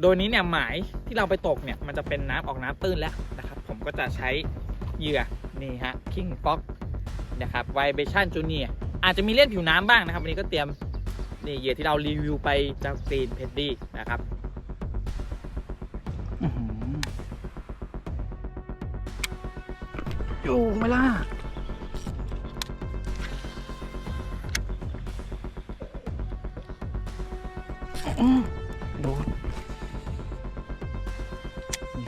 โดยนี้เนี่ยหมายที่เราไปตกเนี่ยมันจะเป็นน้ำออกน้ำตื้นแล้วนะครับผมก็จะใช้เหยื่อนี่ฮะ King Fox นะครับ Vibration Junior อาจจะมีเล่นผิวน้ำบ้างนะครับวันนี้ก็เตรียมนี่เหยื่อที่เรารีวิวไปจากกรีนเพดดี้นะครับอยู่ไหมล่ะ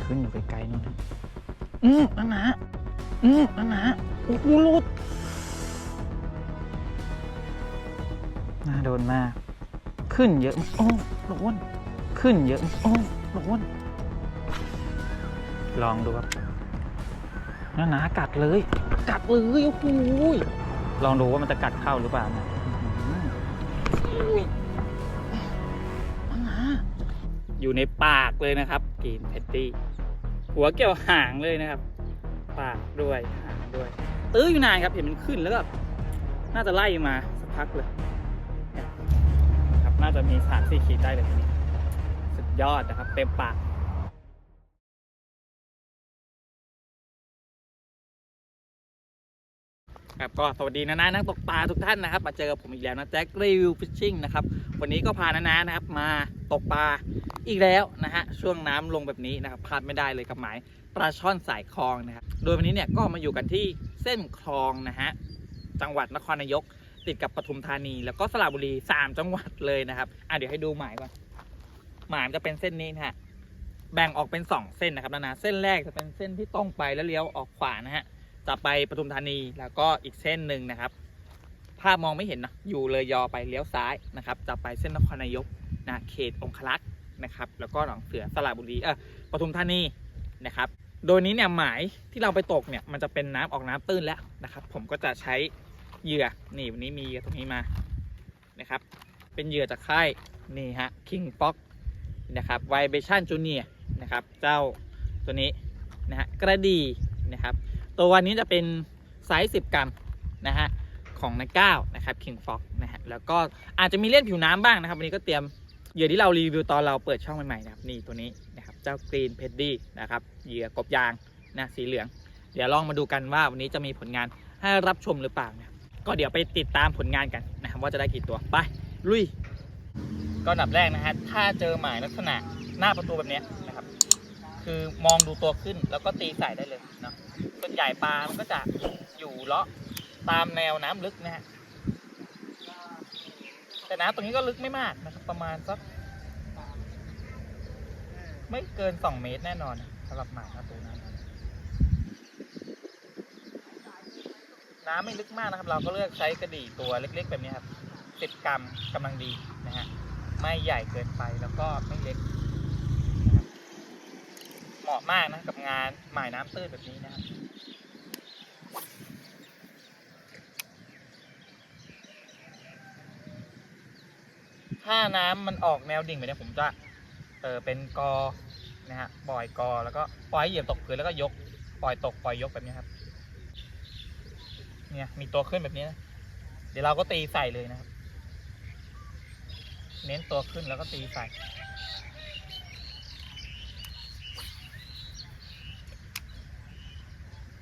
ขึ้นอยู่ไกลๆนู่นนะอืมอันนะอืมอันนะโอ้โหหลุดน่าโดนมาก ขึ้นเยอะ โอ้โดนขึ้นเยอะ โอ้โดนลองดูครับน่าหนากัดเลย กัดเลยโอ้โหลองดูว่ามันจะกัดเข้าหรือเปล่านะอื้อหืออุ้ยอยู่ในปากเลยนะครับกรีนแพตตี้ หัวเกี่ยวหางเลยนะครับปากด้วยหางด้วย ตื้ออยู่นานครับเห็นมันขึ้นแล้วก็น่าจะไล่มาสักพักเลยครับน่าจะมีสามสี่ขีดได้แบบนี้ สุดยอดนะครับ เต็มปาก ครับก็สวัสดีนะนะนักตกปลาทุกท่านนะครับ มาเจอผมอีกแล้วนะแจ็ครีวิวฟิชชิ่งนะครับวันนี้ก็พานานานะครับ มาตกปลาอีกแล้วนะฮะช่วงน้ำลงแบบนี้นะครับพลาดไม่ได้เลยกับหมายปลาช่อนสายคลองนะครับโดยวันนี้เนี่ยก็มาอยู่กันที่เส้นคลองนะฮะจังหวัดนครนายก ติดกับปทุมธานี แล้วก็สระบุรีสามจังหวัดเลยนะครับอะเดี๋ยวให้ดูหมายก่อนหมายจะเป็นเส้นนี้นะฮะแบ่งออกเป็นสองเส้นนะครับนานาเส้นแรกจะเป็นเส้นที่ตรงไปแล้วเลี้ยวออกขวานะฮะ จะไปปทุมธานีแล้วก็อีกเส้นหนึ่งนะครับ ภาพมองไม่เห็นนะอยู่เลยยอไปเลี้ยวซ้ายนะครับ จะไปเส้นนครนายกนะเขตองคลักษ์นะครับ แล้วก็หนองเสือสระบุรีเออปทุมธานีนะครับ โดยนี้เนี่ยหมายที่เราไปตกเนี่ยมันจะเป็นน้ำออกน้ำตื้นแล้วนะครับ ผมก็จะใช้เหยื่อนี่วันนี้มีตรงนี้มานะครับ เป็นเหยื่อจากค่ายนี่ฮะ King Fox นะครับ Vibration Junior นะครับ เจ้าตัวนี้นะฮะกระดีนะครับ ตัวนี้จะเป็นไซส์ 10 กรัมนะฮะของนักก้าวนะครับ King Fox นะฮะแล้วก็อาจจะมีเล่นผิวน้ำบ้างนะครับ วันนี้ก็เตรียมเหยื่อที่เรารีวิวตอนเราเปิดช่องใหม่ๆนะครับนี่ตัวนี้นะครับเจ้า Green p e d d y นะครับเหยื่อกบยางนะสีเหลือง เดี๋ยวลองมาดูกันว่าวันนี้จะมีผลงานให้รับชมหรือเปล่านะครับก็เดี๋ยวไปติดตามผลงานกันนะครับว่าจะได้กี่ตัวไปลุย ก็อันดับแรกนะฮะถ้าเจอหมายลักษณะหน้าประตูแบบเนี้ยนะครับ คือมองดูตัวขึ้นแล้วก็ตีใส่ได้เลยเนาะ ส่วนใหญ่ปลามันก็จะอยู่เลาะตามแนวน้ำลึกนะฮะแต่น้ำตรงนี้ก็ลึกไม่มากนะครับ ประมาณสักไม่เกินสองเมตรแน่นอนสำหรับหมายประตูน้ำน้ำไม่ลึกมากนะครับ เราก็เลือกใช้กระดี่ตัวเล็ก ๆ แบบนี้ครับสิบกรัมกำลังดีนะฮะไม่ใหญ่เกินไปแล้วก็ไม่เล็ก เหมาะมากนะกับงานหมายน้ำตื้นแบบนี้นะครับถ้าน้ำมันออกแนวดิ่งไปเนี่ยผมจะเออเป็นกอนะฮะปล่อยกอแล้วก็ปล่อยเหยียบตกพื้นแล้วก็ยกปล่อยตกปล่อยยกแบบนี้ครับเนี่ยมีตัวขึ้นแบบนี้นะเดี๋ยวเราก็ตีใส่เลยนะครับ เน้นตัวขึ้นแล้วก็ตีใส่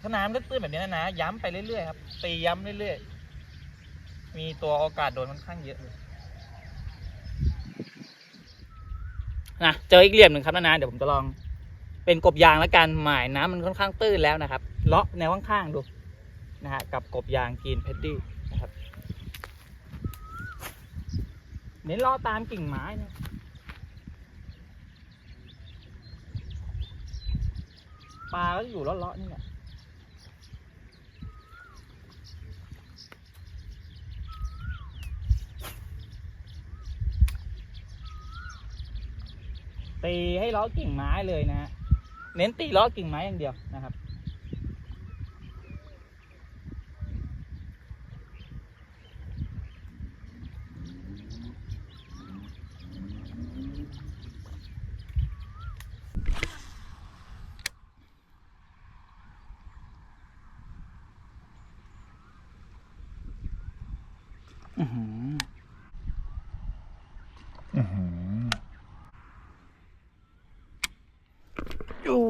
ถ้าน้ำลึกตื้นแบบนี้นะนะย้ำไปเรื่อยๆครับตีย้ำเรื่อยๆ มีตัวโอกาสโดนค่อนข้างเยอะเลยนะเจออีกเหลี่ยมหนึ่งครับนะนะเดี๋ยวผมจะลองเป็นกบยางแล้วกันหมายน้ำมันค่อนข้างตื้นแล้วนะครับเลาะแนวข้างๆดูนะฮะกับกบยางกีนเพดดี้นะครับเน้นเลาะตามกิ่งไม้นะปลาก็อยู่เลาะๆนี่แหละ ตีให้ล้อกิ่งไม้เลยนะฮะเน้นตีล้อกิ่งไม้อย่างเดียวนะครับ อือหืออือหือ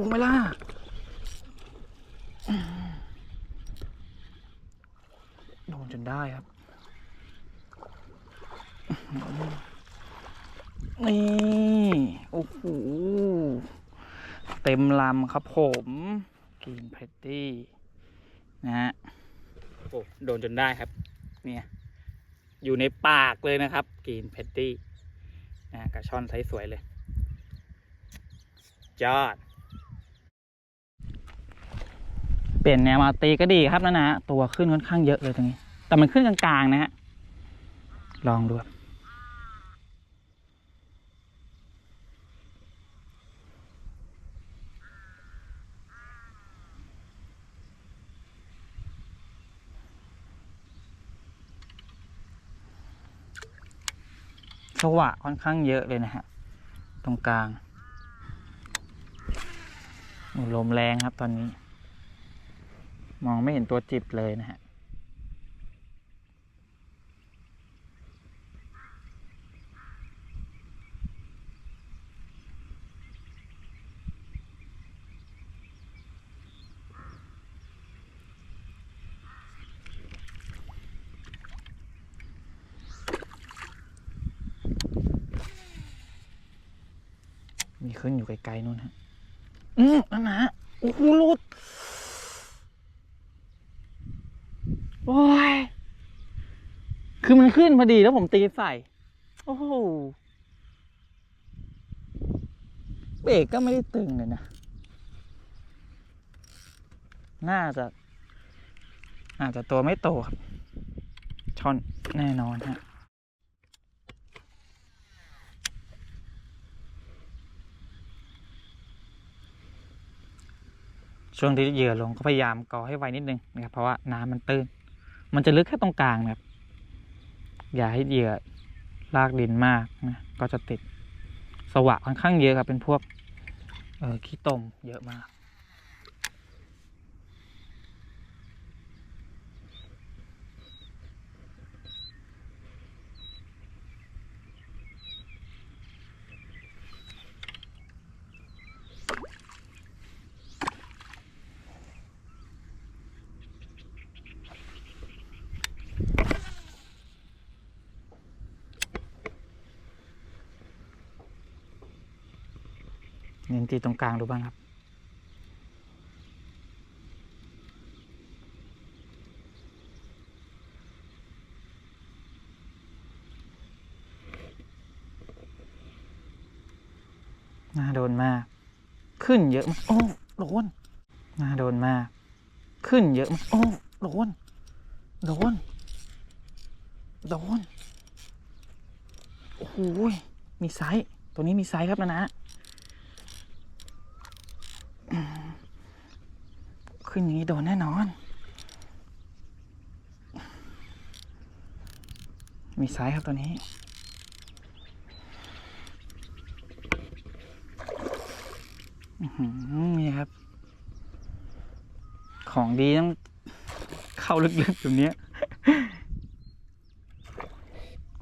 อยู่ไหมล่ะโดนจนได้ครับ นี่ โอ้โห เต็มลำครับผมกินเพตตี้นะฮะ โอ้โดนจนได้ครับ เนี่ย อยู่ในปากเลยนะครับกินเพตตี้นะกระช่อนไซส์สวยเลยยอด เปลี่ยนแนวมาตีก็ดีครับนะนะตัวขึ้นค่อนข้างเยอะเลยตรงนี้ แต่มันขึ้นกลางๆนะฮะลองดูครับสวะค่อนข้างเยอะเลยนะฮะ ตรงกลางลมแรงครับตอนนี้ มองไม่เห็นตัวจิบเลยนะฮะมีขึ้นอยู่ไกลๆนู่นฮะ อืมนั่นนะโอ้โหหลุด โอ้ย คือมันขึ้นพอดีแล้วผมตีใส่ โอ้โห เบรกก็ไม่ได้ตึงเลยนะ น่าจะ อาจจะตัวไม่โตครับช่อนแน่นอนฮะช่วงที่เหยื่อลงก็พยายามก่อให้ไวนิดนึงนะครับ เพราะว่าน้ำมันตื้น มันจะลึกแค่ตรงกลางนะครับ อย่าให้เหยื่อลากดินมากนะก็จะติดสวะค่อนข้างเยอะครับเป็นพวกขี้ตมเยอะมาก น้นตีตรงกลางดูบ้างครับ น่าโดนมาก ขึ้นเยอะมากโอ้โดนน่าโดนมาก ขึ้นเยอะมากโอ้โดนโดนโดนโอ้โหยมีไซส์ตัวนี้มีไซส์ครับนะนะ ขึ้นอย่างนี้โดนแน่นอน มีไซส์ครับตัวนี้ นี่ครับ ของดีต้องเข้าลึกๆตรงเนี้ย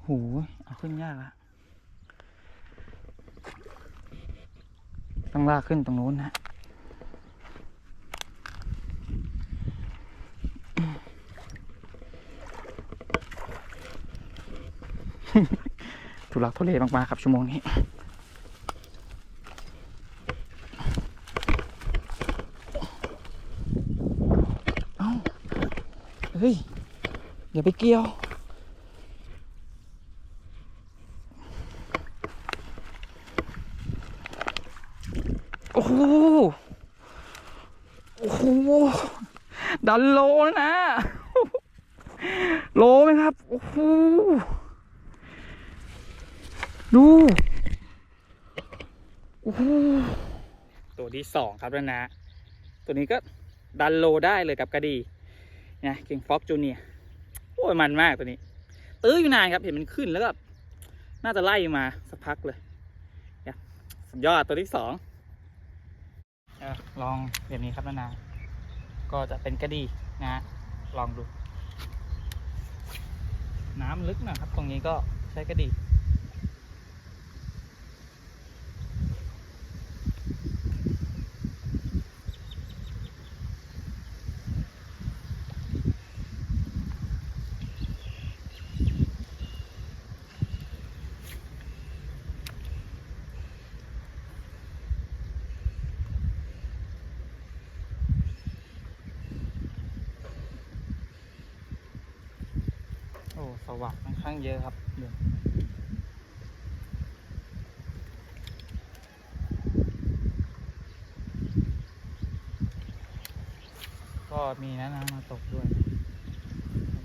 โหเอาขึ้นยากละต้องลากขึ้นตรงนู้นนะ ทุลักทุเลมากๆครับชั่วโมงนี้ เอ้าเฮ้ย อย่าไปเกี่ยวโอ้โหโอ้โหดันโลนะ โลไหมครับ โอ้โห ดู โอ้โหตัวที่สองครับแล้วนะ ตัวนี้ก็ดันโลได้เลยกับกระดีนะเก่งฟ็อกจูเนียโอ้ยมันมากตัวนี้ ตื้ออยู่นานครับเห็นมันขึ้นแล้วก็ น่าจะไล่มาสักพักเลยนี่ยสุดยอดตัวที่สองลองแบบนี้ครับนานาก็จะเป็นกระดีนะฮะลองดู น้ำลึกนะครับ ตรงนี้ก็ใช้กระดี ประวัติค่อนข้าง เยอะครับก็มีนะน้ำมาตกด้วย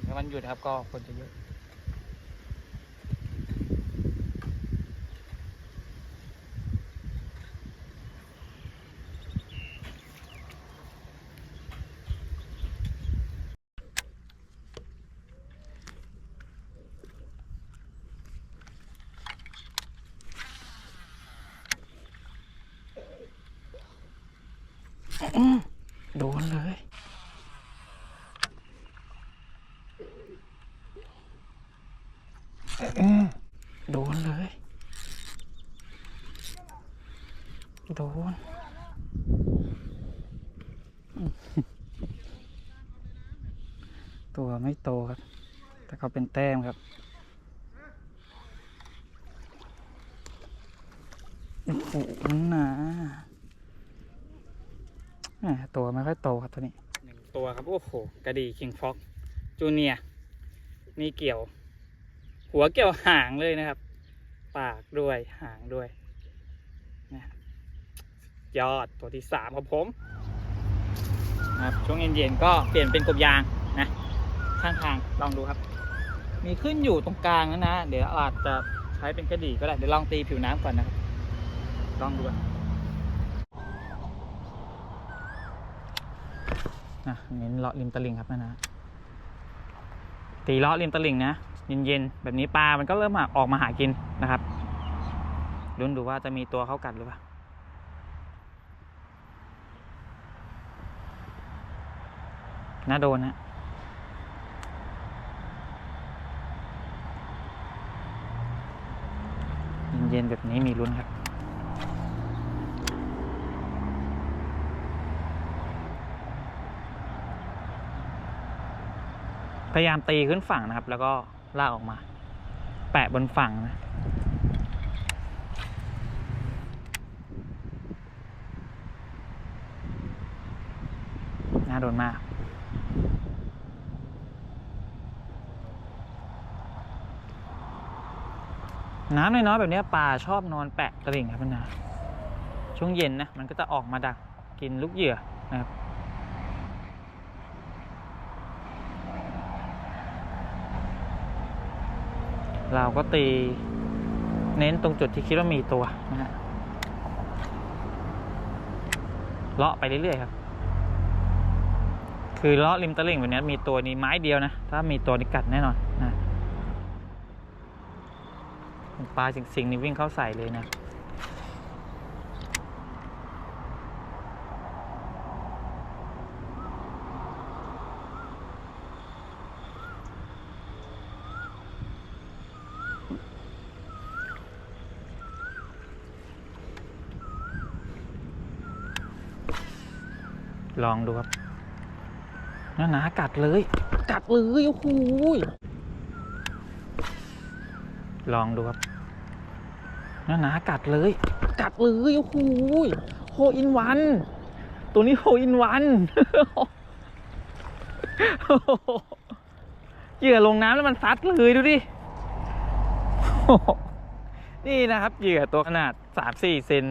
แล้ววันหยุดครับก็คนจะเยอะ โดนเลย โดนเลย โดน ตัวไม่โตครับ แต่เขาเป็นแต้มครับโอ้โหหนา ตัวไม่ค่อยโตครับตัวนี้หนึ่งตัวครับ โอ้โห กระดีคิงฟ็อกจูเนียนี่เกี่ยว หัวเกี่ยวหางเลยนะครับ ปากด้วยหางด้วยนะยอดตัวที่สามครับผมครับช่วงเย็นๆก็เปลี่ยนเป็นกบยางนะ ข้างทางลองดูครับ มีขึ้นอยู่ตรงกลางนะนะ เดี๋ยวอาจจะใช้เป็นกระดี่ก็ได้ เดี๋ยวลองตีผิวน้ำก่อนนะครับลองดูก่อน นะเน้นเลาะริมตลิ่งครับนะนะตีเลาะริมตลิ่งนะเย็นๆแบบนี้ปลามันก็เริ่มมาออกมาหากินนะครับลุ้นดูว่าจะมีตัวเข้ากัดหรือเปล่าน่าโดนนะเย็นๆแบบนี้มีลุ้นครับ พยายามตีขึ้นฝั่งนะครับ แล้วก็ลากออกมา แปะบนฝั่งนะน่าโดนมากน้ำน้อยๆแบบเนี้ยปลาชอบนอนแปะตลิ่งครับมันนะช่วงเย็นนะ มันก็จะออกมาดักกินลูกเหยื่อนะครับ เราก็ตีเน้นตรงจุดที่คิดว่ามีตัวนะฮะเลาะไปเรื่อยๆครับ คือเลาะริมตะลิ่งแบบนี้มีตัวนี้ไม้เดียวนะ ถ้ามีตัวนี้กัดแน่นอนนะปลาสิงสิงๆนี่วิ่งเข้าใส่เลยนะ ลองดูครับน่าหนากัดเลย กัดเลยโอ้โหยลองดูครับน่าหนากัดเลย กัดเลยโอ้โหยโฮอินวัน ตัวนี้โฮอินวันเหยื่อลงน้ำแล้วมันซัดเลยดูดิ นี่นะครับเหยื่อตัวขนาดสามสี่เซน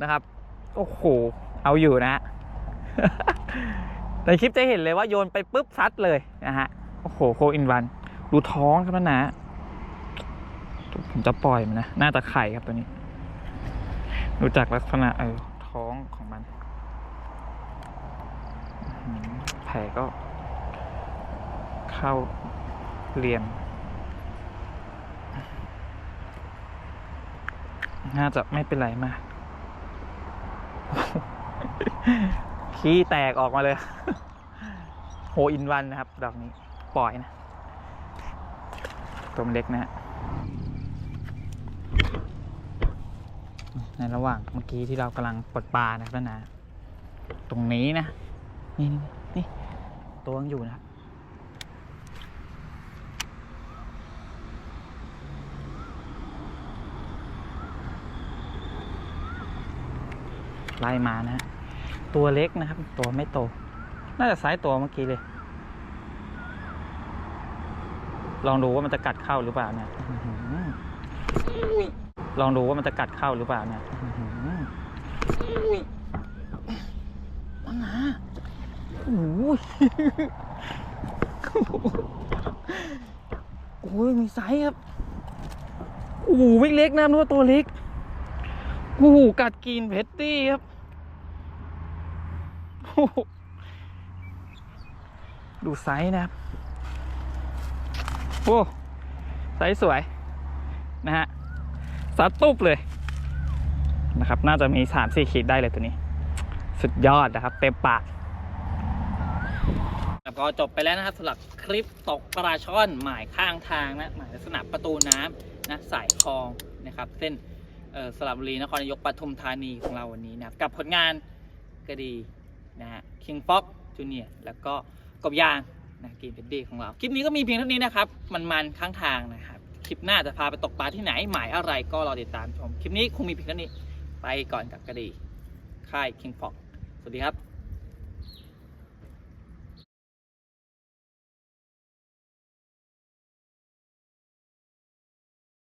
นะครับ โอ้โห เอาอยู่นะฮะ ในคลิปจะเห็นเลยว่าโยนไปปุ๊บซัดเลยนะฮะ โอ้โหโคอินวัน ดูท้องครับนะนะ ผมจะปล่อยมันนะ น่าจะไข่ครับตัวนี้ ดูจากลักษณะเออท้องของมันแผลก็ เข้าเรียงน่าจะไม่เป็นไรมาก ขี้แตกออกมาเลย โฮอินวันนะครับ ดอกนี้ปล่อยนะ ตัวเล็กนะฮะในระหว่างเมื่อกี้ที่เรากำลังปลดปลานะครับนะ ตรงนี้นะ นี่นี่ตัวยังอยู่นะครับไล่มานะฮะ ตัวเล็กนะครับ ตัวไม่โต น่าจะไซส์ตัวเมื่อกี้เลย ลองดูว่ามันจะกัดเข้าหรือเปล่าเนี่ยลองดูว่ามันจะกัดเข้าหรือเปล่าเนี่ยอื้อหือมังงะโอ้ยโอ้ยมีไซส์ครับโอ้โหไม่เล็กนะนึกว่าตัวเล็กโอ้โหกัดกินเพตตี้ครับ ดูไซส์นะครับ โอ้ไซส์สวย นะฮะซัดตุ๊บเลยนะครับ น่าจะมีสามสี่ขีดได้เลยตัวนี้ สุดยอดนะครับ เต็มปากก็จบไปแล้วนะครับสำหรับคลิปตกปลาช่อนหมายข้างทางนะหมายลักษณะประตูน้ำนะสายคลองนะครับ เส้นสระบุรีนครนายกปทุมธานีของเราวันนี้นะครับกับผลงานกระดี นะฮะคิงฟ็อกจูเนียแล้วก็กบยางนะกินเป็นดีของเรา คลิปนี้ก็มีเพียงเท่านี้นะครับ มันๆข้างทางนะครับ คลิปหน้าจะพาไปตกปลาที่ไหน หมายอะไรก็รอติดตามชม คลิปนี้คงมีเพียงเท่านี้ ไปก่อนกับกระดี ค่ายคิงฟ็อกสวัสดีครับ